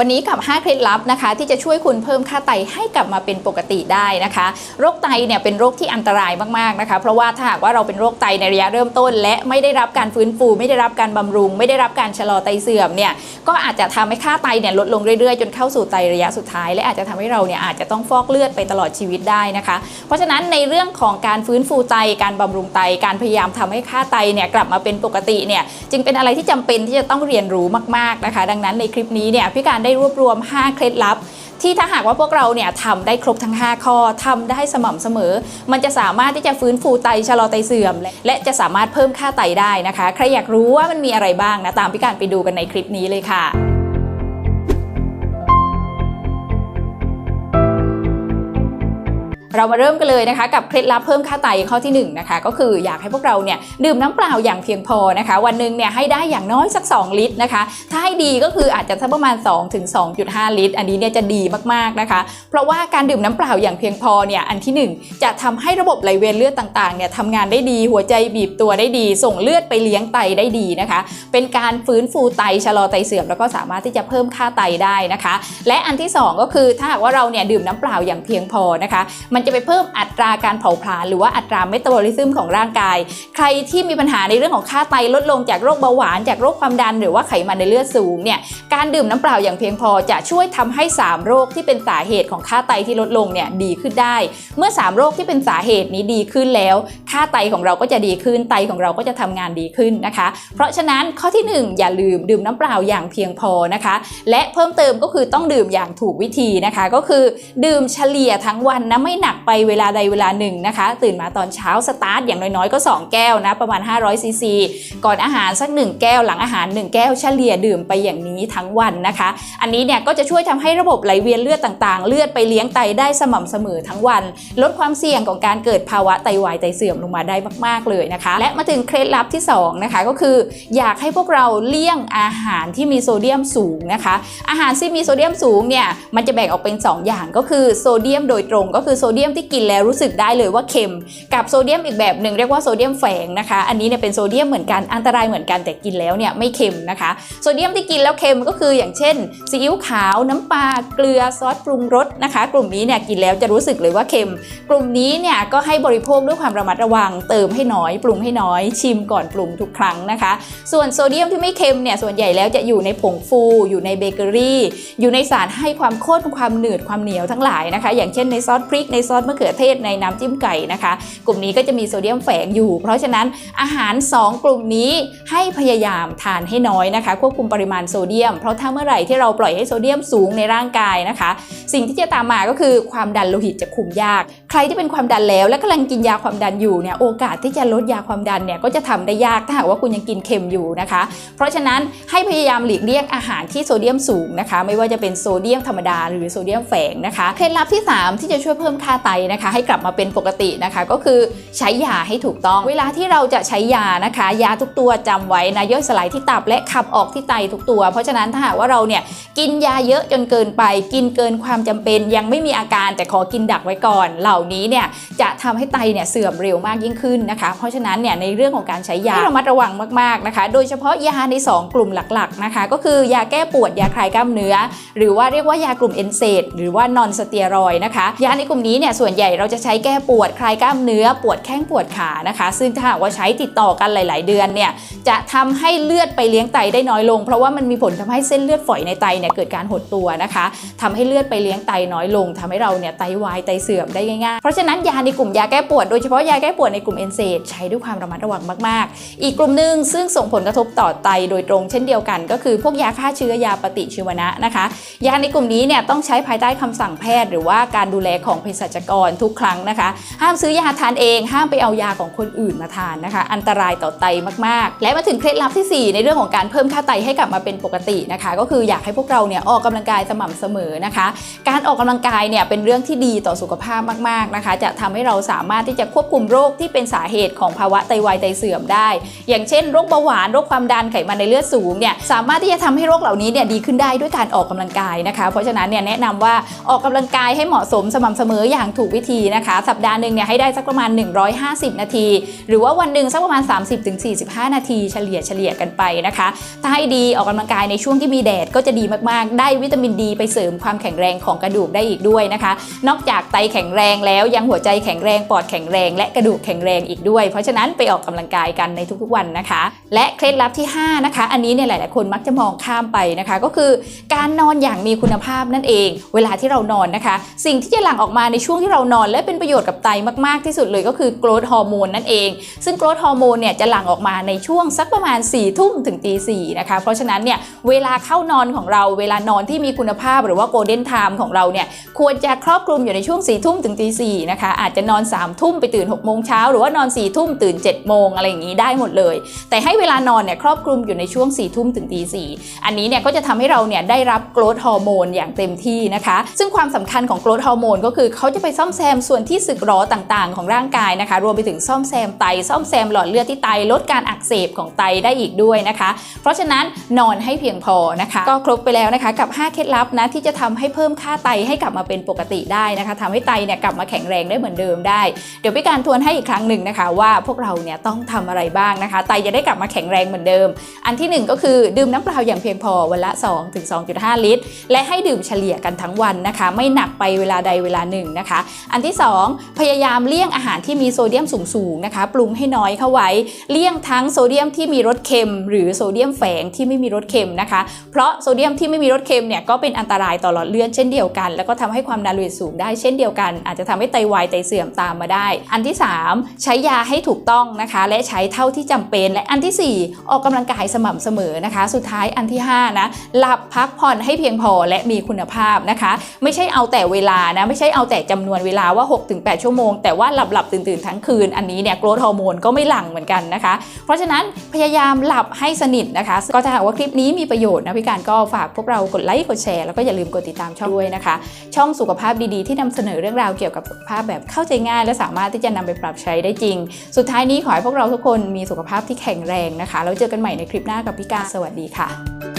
วันนี้กับ 5 เคล็ดลับนะคะ ที่จะช่วยคุณเพิ่มค่าไตให้กลับมาเป็นปกติได้นะคะ โรคไตเนี่ยเป็นโรคที่อันตรายมากๆนะคะ เพราะว่าถ้าหากว่าเราเป็นโรคไตในระยะเริ่มต้น และไม่ได้รับการฟื้นฟู ไม่ได้รับการบำรุง ไม่ได้รับการชะลอไตเสื่อมเนี่ยก็อาจจะทำให้ค่าไตเนี่ยลดลงเรื่อยๆ จนเข้าสู่ไตระยะสุดท้าย และอาจจะทำให้เราเนี่ยอาจจะต้องฟอกเลือดไปตลอดชีวิตได้นะคะ เพราะฉะนั้นในเรื่องของการฟื้นฟูไตการบำรุงไตการพยายามทำให้ค่าไตเนี่ยกลับมาเป็นปกติเนี่ยจึงเป็นอะไรที่จำเป็นที่จะต้องเรียนรู้มากๆนะคะ ดังนั้นในคลิปนี้เนี่ยพี่การได้รวบรวม 5 เคล็ดลับ ที่ถ้าหากว่าพวกเราเนี่ยทำได้ครบทั้ง 5 ข้อทำได้สม่ำเสมอ มันจะสามารถที่จะฟื้นฟูไตชะลอไตเสื่อม และจะสามารถเพิ่มค่าไตได้นะคะ ใครอยากรู้ว่ามันมีอะไรบ้างนะตามพี่การไปดูกันในคลิปนี้เลยค่ะ เรามาเริ่มกันเลยนะคะกับเคล็ดลับเพิ่มค่าไตข้อที่1นนะคะก็คืออยากให้พวกเราเนี่ยดื่มน้ำเปล่าอย่างเพียงพอนะคะ วันหนึ่งเนี่ยให้ได้อย่างน้อยสัก 2 ลิตรนะคะ ถ้าให้ดีก็คืออาจจะสักประมาณ2ถึง2.5ลิตร อันนี้เนี่ยจะดีมากๆนะคะ เพราะว่าการดื่มน้ำเปล่าอย่างเพียงพอเนี่ยอันที่ 1 จะทำให้ระบบไหลเวียนเลือดต่างๆเนี่ยทำงานได้ดีหัวใจบีบตัวได้ดี ส่งเลือดไปเลี้ยงไตได้ดีนะคะ เป็นการฟื้นฟูไตชะลอไตเสื่อมแล้วก็สามารถที่จะเพิ่มค่าไตได้นะคะ และอันที่สองก็คือถ้าหากว่าเราเนี่ยดื่มน้ำเปล่าอย่างเพียงพอนะคะมันจะไปเพิ่มอัตราการเผาผลาญหรือว่าอัตราเมตาบอลิซึมของร่างกาย ใครที่มีปัญหาในเรื่องของค่าไตลดลงจากโรคเบาหวาน จากโรคความดันหรือว่าไขมันในเลือดสูงเนี่ยการดื่มน้ำเปล่าอย่างเพียงพอจะช่วยทำให้ 3 โรคที่เป็นสาเหตุของค่าไตที่ลดลงเนี่ยดีขึ้นได้ เมื่อ 3 โรคที่เป็นสาเหตุนี้ดีขึ้นแล้ว ค่าไตของเราก็จะดีขึ้นไตของเราก็จะทำงานดีขึ้นนะคะ เพราะฉะนั้นข้อที่ 1 อย่าลืมดื่มน้ำเปล่าอย่างเพียงพอนะคะ และเพิ่มเติมก็คือต้องดื่มอย่างถูกวิธีนะคะ ก็คือ ดื่มเฉลี่ยทั้งวันนะไม่หนักไปเวลาใดเวลาหนึ่งนะคะ ตื่นมาตอนเช้าสตาร์ทอย่างน้อยๆก็ 2 แก้วนะประมาณ 500ซีซีก่อนอาหารสัก 1 แก้วหลังอาหาร 1 แก้วเฉลี่ยดื่มไปอย่างนี้ทั้งวันนะคะ อันนี้เนี่ยก็จะช่วยทำให้ระบบไหลเวียนเลือดต่างๆ เลือดไปเลี้ยงไตได้สม่ำเสมอทั้งวัน ลดความเสี่ยงของการเกิดภาวะไตวายไตเสื่อมลงมาได้มากๆเลยนะคะ และมาถึงเคล็ดลับที่สองนะคะก็คือ อยากให้พวกเราเลี่ยงอาหารที่มีโซเดียมสูงนะคะ อาหารที่มีโซเดียมสูงเนี่ยมันจะแบ่งออกเป็น 2 อย่างก็คือโซเดียมโดยตรงก็คือโซเดียมที่กินแล้วรู้สึกได้เลยว่าเค็ม กับโซเดียมอีกแบบหนึ่งเรียกว่าโซเดียมแฝงนะคะ อันนี้เนี่ยเป็นโซเดียมเหมือนกันอันตรายเหมือนกันแต่กินแล้วเนี่ยไม่เค็มนะคะ โซเดียมที่กินแล้วเค็มก็คืออย่างเช่นซีอิ๊วขาวน้ำปลาเกลือซอสปรุงรสนะคะ กลุ่มนี้เนี่ยกินแล้วจะรู้สึกเลยว่าเค็ม กลุ่มนี้เนี่ยก็ให้บริโภคด้วยความระมัดระวัง เติมให้น้อยปรุงให้น้อย ชิมก่อนปรุงทุกครั้งนะคะ ส่วนโซเดียมที่ไม่เค็มเนี่ยส่วนใหญ่แล้วจะอยู่ในผงฟู อยู่ในเบเกอรี่ อยู่ในสารให้ความข้นความหนืดความเหนียวทั้งหลายนะคะ อย่างเช่นในซอสพริกในซอสมะเขือเทศในน้ำจิ้มไก่นะคะ กลุ่มนี้ก็จะมีโซเดียมแฝงอยู่ เพราะฉะนั้นอาหาร 2 กลุ่มนี้ให้พยายามทานให้น้อยนะคะ ควบคุมปริมาณโซเดียม เพราะถ้าเมื่อไหร่ที่เราปล่อยให้โซเดียมสูงในร่างกายนะคะ สิ่งที่จะตามมาก็คือความดันโลหิตจะคุมยาก รที่เป็นความดันแล้วและกำลังกินยาความดันอยู่เนี่ยโอกาสที่จะลดยาความดันเนี่ยก็จะทำได้ยากถ้าหากว่าคุณยังกินเค็มอยู่นะคะ เพราะฉะนั้นให้พยายามหลีกเลี่ยงอาหารที่โซเดียมสูงนะคะ ไม่ว่าจะเป็นโซเดียมธรรมดาหรือโซเดียมแฝงนะคะเคล็ดลับที่ 3 ที่จะช่วยเพิ่มค่าไตนะคะ ให้กลับมาเป็นปกตินะคะ ก็คือใช้ยาให้ถูกต้อง เวลาที่เราจะใช้ยานะคะ ยาทุกตัวจำไว้นะย่อยสลายที่ตับและขับออกที่ไตทุกตัว เพราะฉะนั้นถ้าหากว่าเราเนี่ยกินยาเยอะจนเกินไป กินเกินความจำเป็นยังไม่มีอาการแต่ขอกินดักไว้ก่อนเหล่านี้เนี่ยจะทำให้ไตเนี่ยเสื่อมเร็วมากยิ่งขึ้นนะคะ เพราะฉะนั้นเนี่ยในเรื่องของการใช้ยาให้ระมัดระวังมากๆนะคะ โดยเฉพาะยาใน 2 กลุ่มหลักๆนะคะ ก็คือยาแก้ปวดยาคลายกล้ามเนื้อ หรือว่าเรียกว่ายากลุ่มเอนเซดหรือว่านอนสเตียรอยนะคะยาในกลุ่มนี้เนี่ยส่วนใหญ่เราจะใช้แก้ปวดคลายกล้ามเนื้อ ปวดแข้งปวดขานะคะ ซึ่งถ้าหากว่าใช้ติดต่อกันหลาย ๆ เดือนเนี่ยจะทำให้เลือดไปเลี้ยงไตได้น้อยลง เพราะว่ามันมีผลทำให้เส้นเลือดฝอยในไตเนี่ยเกิดการหดตัวนะคะทำให้เลือดไปเลี้ยงไตน้อยลงทำให้เราเนี่ยไตวายไตเสื่อมได้ง่ายๆเพราะฉะนั้นยาในกลุ่มยาแก้ปวดโดยเฉพาะยาแก้ปวดในกลุ่มเอนเซดใช้ด้วยความระมัดระวังมาก ๆ อีกกลุ่มหนึ่งซึ่งส่งผลกระทบต่อไตโดยตรงเช่นเดียวกัน ก็คือพวกยาฆ่าเชื้อยาปฏิชีวนะนะคะ ยาในกลุ่มนี้เนี่ยต้องใช้ภายใต้คำสั่งแพทย์ หรือว่าการดูแลของเภสัชกรทุกครั้งนะคะ ห้ามซื้อยาทานเอง ห้ามไปเอายาของคนอื่นมาทานนะคะ อันตรายต่อไตมาก ๆ และมาถึงเคล็ดลับที่ 4 ในเรื่องของการเพิ่มค่าไตให้กลับมาเป็นปกตินะคะ ก็คืออยากให้พวกเราเนี่ยออกกำลังกายสม่ำเสมอนะคะ การออกกำลังกายเนี่ยเป็นเรื่องที่ดีต่อสุขภาพมากๆนะคะ จะทำให้เราสามารถที่จะควบคุมโรคที่เป็นสาเหตุของภาวะไตวายไตเสื่อมได้ อย่างเช่นโรคเบาหวานโรคความดันไขมันในเลือดสูงเนี่ยสามารถที่จะทำให้โรคเหล่านี้เนี่ยดีขึ้นได้ด้วยการออกกำลังกายนะคะ เพราะฉะนั้นเนี่ยแนะนำว่าออกกำลังกายให้เหมาะสมสม่ำเสมออย่างถูกวิธีนะคะ สัปดาห์หนึ่งเนี่ยให้ได้สักประมาณ 150 นาที หรือว่าวันหนึ่งสักประมาณ 30-45 นาทีเฉลี่ยเฉลี่ยกันไปนะคะ ถ้าให้ดีออกกำลังกายในช่วงที่มีแดดก็จะดีมากๆ ได้วิตามินดีไปเสริมความแข็งแรงของกระดูกได้อีกด้วยนะคะ นอกจากไตแข็งแรงแล้วยังหัวใจแข็งแรงปอดแข็งแรง และกระดูกแข็งแรงอีกด้วย เพราะฉะนั้นไปออกกำลังกายกันในทุกๆวันนะคะ และเคล็ดลับที่ห้านะคะ อันนี้เนี่ยหลาย ๆ คนมักจะมองข้ามไปนะคะ ก็คือการนอนอย่างมีคุณภาพนั่นเอง เวลาที่เรานอนนะคะ สิ่งที่จะหลั่งออกมาในช่วงที่เรานอน และเป็นประโยชน์กับไตมากๆที่สุดเลยก็คือโกรทฮอร์โมนนั่นเอง ซึ่งโกรทฮอร์โมนเนี่ยจะหลั่งออกมาในช่วงสักประมาณ4ี่ทุ่มถึงตีสี่นะคะ เพราะฉะนั้นเนี่ยเวลาเข้านอนของเราเวลานอนที่มีคุณภาพหรือว่าโกลเด้นไทม์ของเราเนี่ยควรจะครอบคลุมอยู่ในช่วง4ี่ทุ่มถึงตีสี่นะคะอาจจะนอน3ามทุ่มไปตื่น6กโมงเช้าหรือว่านอน4ี่ทุ่มตื่น7จ็ดโมงอะไรอย่างนี้ได้หมดเลย แต่ให้เวลานอนเนี่ยครอบคลุมอยู่ในช่วง4ี่ทุ่มถึงตีสี่อันนี้เนี่ยก็จะทำให้เราเนี่ยได้รับโกรทฮอร์โมนอย่างเต็มที่นะคะ ซึ่งความสำคัญของโกรทฮอร์โมนก็คือเขาจะไปซ่อมแซมส่วนที่สึกหรอต่างๆ ของร่างกายนะคะ รวมไปถึงซ่อมแซมไตซ่อมแซมหลอดเลือดที่ไตลดการอักเสบของไตได้อีกด้วยนะคะ เพราะฉะนั้นนอนให้เพียงพอนะคะ ก็ครบไปแล้วนะคะกับ 5 เคล็ดลับนะที่จะทำให้เพิ่มค่าไตให้กลับมาเป็นปกติได้นะคะทำให้ไตเนี่ยกลับมาแข็งแรงได้เหมือนเดิมได้ เดี๋ยวพี่การทวนให้อีกครั้งหนึ่งนะคะ ว่าพวกเราเนี่ยต้องทำอะไรบ้างนะคะไตจะได้กลับมาแข็งแรงเหมือนเดิม อันที่หนึ่งก็คือดื่มน้ำเปล่าอย่างเพียงพอวันละ2ถึง2.5 ลิตร และให้ดื่มเฉลี่ยกันทั้งวันนะคะ ไม่หนักไปเวลาใดเวลาหนึ่งนะคะ อันที่ 2 พยายามเลี่ยงอาหารที่มีโซเดียมสูงๆนะคะ ปรุงให้น้อยเข้าไว้ เลี่ยงทั้งโซเดียมที่มีรสเค็ม หรือโซเดียมแฝงที่ไม่มีรสเค็มนะคะ เพราะโซเดียมที่ไม่มีรสเค็มเนี่ยก็เป็นอันตรายต่อหลอดเลือดเช่นเดียวกัน แล้วก็ทำให้ความดันโลหิตสูงได้เช่นเดียวกัน อาจจะทำให้ไตวายไตเสื่อมตามมาได้ อันที่ 3 ใช้ยาให้ถูกต้องนะคะ และใช้เท่าที่จำเป็น และอันทีสี่4 ออกกำลังกายสม่ำเสมอนะคะ สุดท้ายอันที่5นะหลับพักผ่อนให้เพียงพอและมีคุณภาพนะคะ ไม่ใช่เอาแต่เวลานะไม่ใช่เอาแต่จำนวนเวลาว่า 6-8 ชั่วโมง แต่ว่าหลับหลับตื่นตื่นทั้งคืนอันนี้เนี่ยโกรทฮอร์โมนก็ไม่หลั่งเหมือนกันนะคะ เพราะฉะนั้นพยายามหลับให้สนิทนะคะ ก็ถ้าหากว่าคลิปนี้มีประโยชน์นะพี่การก็ฝากพวกเรากดไลค์กดแชร์แล้วก็อย่าลืมกดติดตามช่องด้วยนะคะ ช่องสุขภาพดีๆที่นำเสนอเรื่องราวเกี่ยวกับภาพแบบเข้าใจง่าย และสามารถที่จะนำไปปรับใช้ได้จริง สุดท้ายนี้ขอให้พวกเราทุกคนมีสุขภาพที่แข็งแรงนะคะ แล้วเจอกันใหม่ในคลิปหน้ากับพี่การสวัสดีค่ะ